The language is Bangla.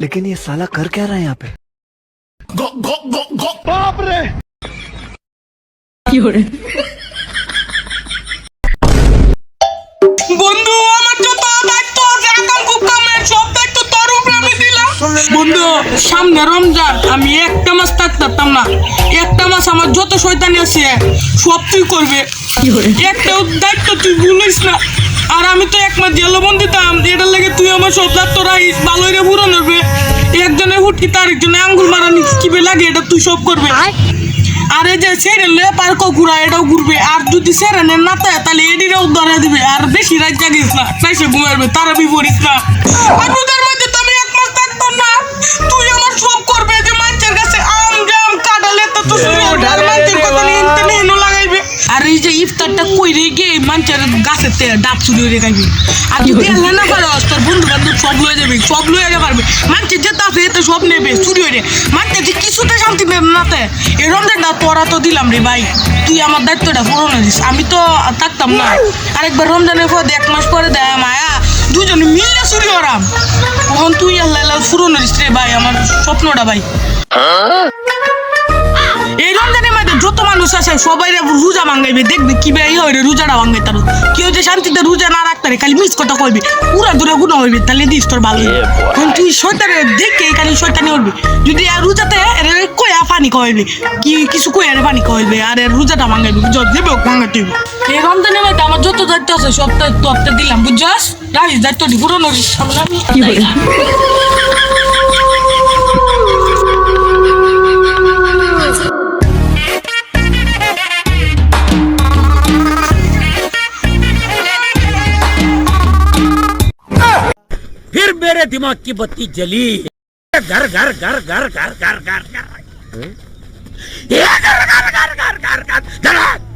लेकिन ये साला कर क्या रहा है यहाँ पे? गो गो गो गो। बाप रे! বন্ধু সামনে রমজান আমি একটা মাস থাকতাম না একটা মাস আমার যত শয়তানি আছে সব তুই করবে একটা দায়িত্ব তুই ভুলিস না আর আমি তো এক মাস জেলবন্দি দিতাম এটার লাগে তুই আমার সব দায়িত্ব রাখিস ভালোই রে পূরণ হবে একজনের হুটকি তার একজনে আঙ্গুল মারানি কিবে লাগে এটা তুই সব করবে আর এই যে সেরে লে পার্ক ঘুরা এটাও ঘুরবে আর যদি সেরে নেন না তাই তাহলে এডিরেও ধরে দিবে আর বেশি রাত জাগিস না তাই সে ঘুমাবে তারা বিপরীত না আর ইফতারটা কইরে গিয়ে মানুষের গাছের তে ডাব চুরি হয়ে খাইবি। আর যদি আল্লাহ না পারো তোর বন্ধু বান্ধব সব লয়ে যাবে সব লয়ে যেতে পারবে। মানুষের যেতে আছে এতে সব নেবে চুরি হয়ে মানুষের যে কিছুতে শান্তি নেবে না তে এই রমজানটা তোরা তো দিলাম রে ভাই। তুই আমার দায়িত্বটা পূরণ দিস। আমি তো থাকতাম না। আরেকবার রমজানের পর এক মাস পরে দেয় মায়া। দুজনে মিলে চুরি ওরাম তখন তুই আল্লাহ আল্লাহ পূরণ দিস রে ভাই আমার স্বপ্নটা ভাই। এই রমজানের মধ্যে যত মানুষ আছে সবাই রে রোজা ভাঙাইবে। দেখবে কি বে হয় রে রোজাটা ভাঙাই তার কেউ যে শান্তিতে রোজা না রাখতে রে খালি মিস কথা কইবে। পুরা দূরে গুণা হইবে তাহলে দিস তোর ভালো। কারণ তুই শয়তানে দেখে খালি শয়তানি উঠবি যদি আর রোজাতে এর কয়া পানি খাওয়াইবে কি কিছু কয়া রে পানি খাওয়াইবে আর এর রোজাটা ভাঙাইবে বুঝছ? দেবে ভাঙাতে হইবে। এই রমজানের মধ্যে আমার যত দায়িত্ব আছে সব তো আপনি দিলাম বুঝছস? রাখিস দায়িত্বটি পুরো নড়িস আমি কি मेरे दिमाग की बत्ती जली घर घर घर घर घर घर घर घर ये घर घर घर घर घर घर